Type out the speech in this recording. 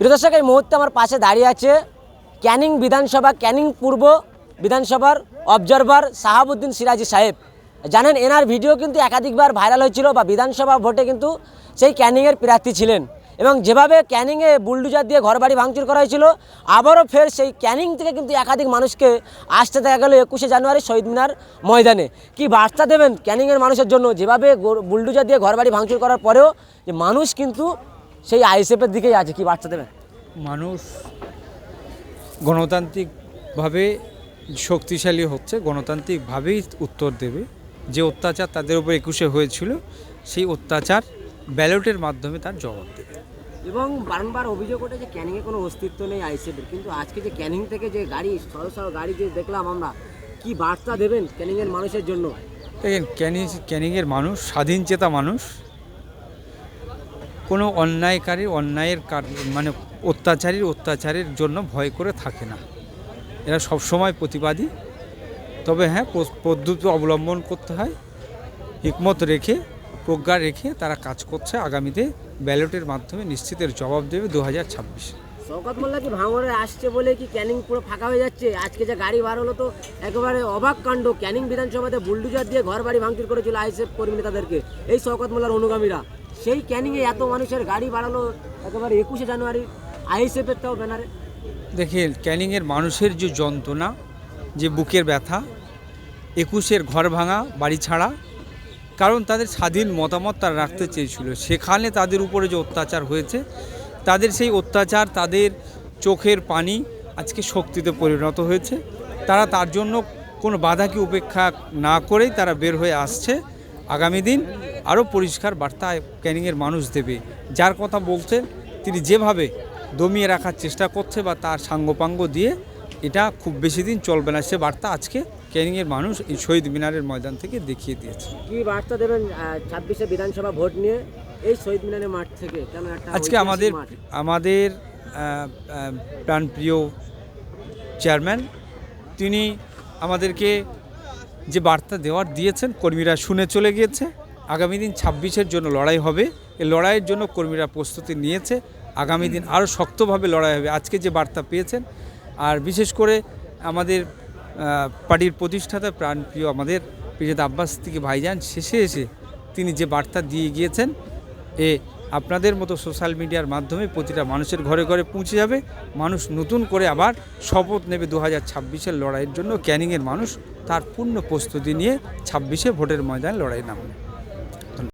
প্রিয় দর্শক এই মুহূর্তে আমার পাশে দাঁড়িয়ে আছে ক্যানিং বিধানসভা, ক্যানিং পূর্ব বিধানসভার অবজারভার সাহাবুদ্দিন সিরাজি সাহেব। জানেন, এনার ভিডিও কিন্তু একাধিকবার ভাইরাল হয়েছিল বা বিধানসভা ভোটে কিন্তু সেই ক্যানিংয়ের প্রার্থী ছিলেন। এবং যেভাবে ক্যানিংয়ে বুলডুজার দিয়ে ঘরবাড়ি ভাঙচুর করা হয়েছিল, আবারও ফের সেই ক্যানিং থেকে কিন্তু একাধিক মানুষকে আসতে দেখা গেল একুশে জানুয়ারি শহীদ মিনার ময়দানে। কি বার্তা দেবেন ক্যানিংয়ের মানুষের জন্য? যেভাবে বুলডুজার দিয়ে ঘরবাড়ি ভাঙচুর করার পরেও যে মানুষ কিন্তু সেই আইএসএফের দিকেই আছে কি বার্তা দেবেন মানুষ গণতান্ত্রিকভাবে শক্তিশালী হচ্ছে গণতান্ত্রিকভাবেই উত্তর দেবে। যে অত্যাচার তাদের উপর একুশে হয়েছিল সেই অত্যাচার ব্যালটের মাধ্যমে তার জবাব দেবে। এবং বারংবার অভিযোগ ওঠে যে ক্যানিংয়ে কোনো অস্তিত্ব নেই আইসিএফের কিন্তু আজকে যে ক্যানিং থেকে যে গাড়ি সরো সরো গাড়ি যে দেখলাম আমরা কি বার্তা দেবেন ক্যানিংয়ের মানুষের জন্য? দেখেন ক্যানিং ক্যানিংয়ের মানুষ স্বাধীন চেতা মানুষ কোনো অন্যায়কারী, অন্যায়ের কার- মানে অত্যাচারীর অত্যাচারের জন্য ভয় করে থাকে না। এরা সবসময় প্রতিবাদী। তবে হ্যাঁ পদ্ধতি অবলম্বন করতে হয়, হিকমত রেখে, প্রজ্ঞা রেখে তারা কাজ করছে। আগামীতে ব্যালটের মাধ্যমে নিশ্চিতের জবাব দেবে দু হাজার ছাব্বিশে। শওকত মোল্লা কি ভাঙড়ে আসছে বলে কি ক্যানিং পুরো ফাঁকা হয়ে যাচ্ছে? আজকে যে গাড়ি বার হলো তো একেবারে অবাক কাণ্ড। ক্যানিং বিধানসভাতে বুলডুজার দিয়ে ঘর বাড়ি ভাঙচুর করেছিল আইএসএফ কর্মী নেতাদেরকে। এই শওকত অনুগামীরা। সেই ক্যানিংয়ে এত মানুষের গাড়ি বাড়ালো একেবারে একুশে জানুয়ারি আইএসএফের তাও ব্যানারে। দেখেন, ক্যানিংয়ের মানুষের যে যন্ত্রণা, যে বুকের ব্যথা, একুশের ঘর ভাঙা, বাড়ি ছাড়া, কারণ তাদের স্বাধীন মতামত তারা রাখতে চেয়েছিল। সেখানে তাদের উপরে যে অত্যাচার হয়েছে, তাদের সেই অত্যাচার তাদের চোখের পানি আজকে শক্তিতে পরিণত হয়েছে। তারা তার জন্য কোনো বাধাকে উপেক্ষা না করেই তারা বের হয়ে আসছে। আগামী দিন আরও পরিষ্কার বার্তা ক্যানিংয়ের মানুষ দেবে। যার কথা বলছেন তিনি যেভাবে দমিয়ে রাখার চেষ্টা করছে বা তার সাঙ্গপাঙ্গ দিয়ে এটা খুব বেশি দিন চলবে না। সে বার্তা আজকে ক্যানিংয়ের মানুষ এই শহীদ মিনারের ময়দান থেকে দেখিয়ে দিয়েছে। কি বার্তা দেবেন ছাব্বিশে বিধানসভা ভোট নিয়ে? এই শহীদ মিনারের মাঠ থেকে আজকে আমাদের আমাদের প্রাণপ্রিয় চেয়ারম্যান তিনি আমাদেরকে যে বার্তা দেওয়ার দিয়েছেন কর্মীরা শুনে চলে গিয়েছে। আগামী দিন ছাব্বিশের জন্য লড়াই হবে। এই লড়াইয়ের জন্য কর্মীরা প্রস্তুতি নিয়েছে। আগামী দিন আরও শক্তভাবে লড়াই হবে। আজকে যে বার্তা পেয়েছেন আর বিশেষ করে আমাদের পার্টির প্রতিষ্ঠাতা প্রাণপ্রিয় আমাদের পিজেদ আব্বাস থেকে ভাইজান শেষে এসে তিনি যে বার্তা দিয়ে গিয়েছেন এ আপনাদের মতো সোশ্যাল মিডিয়ার মাধ্যমে প্রতিটা মানুষের ঘরে ঘরে পৌঁছে যাবে। মানুষ নতুন করে আবার শপথ নেবে দু হাজার ছাব্বিশের লড়াইয়ের জন্য। ক্যানিংয়ের মানুষ তার পূর্ণ প্রস্তুতি নিয়ে ছাব্বিশে ভোটের ময়দানে লড়াই নামবে।